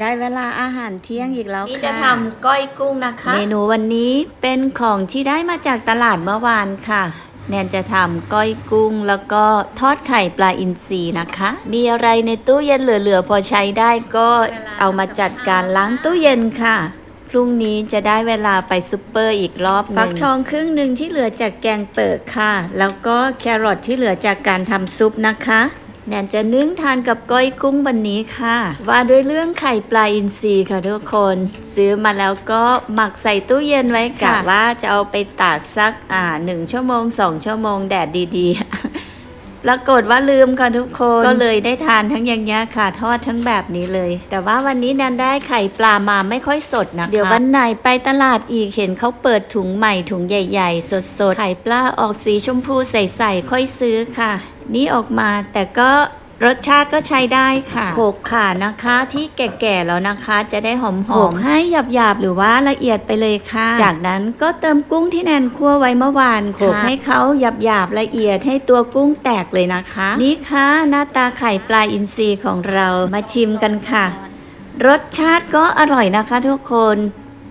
ได้เวลาอาหารเที่ยงอีกแล้วนี่ค่ะจะทำก้อยกุ้งนะคะ เมนูวันนี้เป็นของที่ได้มาจากตลาดเมื่อวานค่ะ แนนจะทำก้อยกุ้งแล้วก็ทอดไข่ปลาอินทรีนะคะ มีอะไรในตู้เย็นเหลือๆพอใช้ได้ก็เอามาจัดการล้างตู้เย็นค่ะพรุ่งนี้จะได้เวลาไปซุปเปอร์อีกรอบหนึ่งฟักทองครึ่งหนึ่งที่เหลือจากแกงเปิดค่ะ แล้วก็แครอทที่เหลือจากการทำซุปนะคะ แนนจะนึ่งทานกับก้อยกุ้งวันนี้ค่ะ ว่าด้วยเรื่องไข่ปลาอินทรีค่ะทุกคน ซื้อมาแล้วก็หมักใส่ตู้เย็นไว้กะว่าจะเอาไปตากสักอ่าหนึ่งชั่วโมงสองชั่วโมงแดดดีๆ ปรากฏว่าลืมค่ะทุกคน ก็เลยได้ทานทั้งอย่างเงี้ยค่ะทอดทั้งแบบนี้เลย แต่ว่าวันนี้นันได้ไข่ปลามาไม่ค่อยสดนะคะเดี๋ยววันไหนไปตลาดอีกเห็นเขาเปิดถุงใหม่ถุงใหญ่ ๆ สดๆไข่ปลาออกสีชมพูใสๆค่อยซื้อค่ะ นี่ออกมาแต่ก็ รสชาติก็ใช้ได้ค่ะโขกขานะคะที่แก่ๆแล้วนะคะจะได้หอมๆโขกให้หยาบๆหรือว่าละเอียดไปเลยค่ะ จากนั้นก็เติมกุ้งที่แนนคั่วไว้เมื่อวานโขกให้เขาหยาบๆละเอียดให้ตัวกุ้งแตกเลยนะคะ นี่ค่ะหน้าตาไข่ปลาอินทรีของเรามาชิมกันค่ะ รสชาติก็อร่อยนะคะทุกคน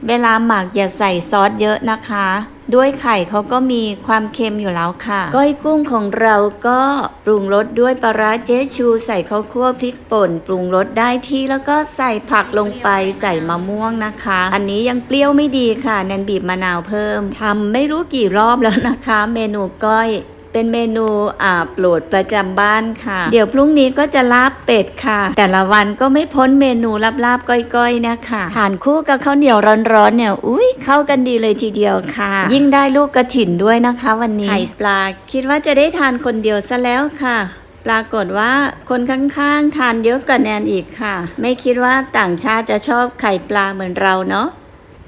เวลาหมักอย่าใส่ซอสเยอะนะคะ ด้วยไข่เขาก็มีความเค็มอยู่แล้วค่ะ ก้อยกุ้งของเราก็ปรุงรสด้วยปลาร้าเจ๊ชู ใส่ข้าวคั่วพริกป่น ปรุงรสได้ที่แล้วก็ใส่ผักลงไปใส่มะม่วงนะคะ อันนี้ยังเปรี้ยวไม่ดีค่ะแนนบีบมะนาวเพิ่มทำไม่รู้กี่รอบแล้วนะคะ เมนูก้อย เป็นเมนูอ่าโปรดประจำบ้านค่ะ เดี๋ยวพรุ่งนี้ก็จะลาบเป็ดค่ะ แต่ละวันก็ไม่พ้นเมนูลาบลาบๆก้อยๆนะคะทานคู่กับข้าวเหนียวร้อนๆเนี่ยอุ้ยเข้ากันดีเลยทีเดียวค่ะ ยิ่งได้ลูกกระถิ่นด้วยนะคะ วันนี้ไข่ปลาคิดว่าจะได้ทานคนเดียวซะแล้วค่ะปรากฏว่าคนข้างๆ ทานเยอะกว่าแนนอีกค่ะ ไม่คิดว่าต่างชาติจะชอบไข่ปลาเหมือนเราเนาะ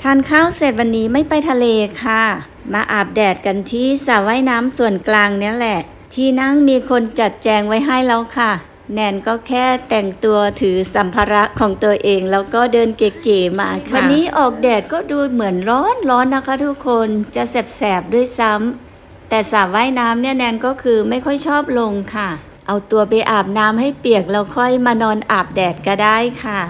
ทานข้าวเสร็จวันนี้ไม่ไปทะเลค่ะ มาอาบแดดกันที่สระว่ายน้ำส่วนกลางเนี่ยแหละ ที่นั่งมีคนจัดแจงไว้ให้แล้วค่ะ แนนก็แค่แต่งตัวถือสัมภาระของตัวเองแล้วก็เดินเก๋ๆมาค่ะวันนี้ออกแดดก็ดูเหมือนร้อนร้อนนะคะทุกคนจะแสบๆด้วยซ้ำแต่สระว่ายน้ำเนี่ยแนนก็คือไม่ค่อยชอบลงค่ะ เอาตัวไปอาบน้ำให้เปียกแล้วค่อยมานอนอาบแดดก็ได้ค่ะ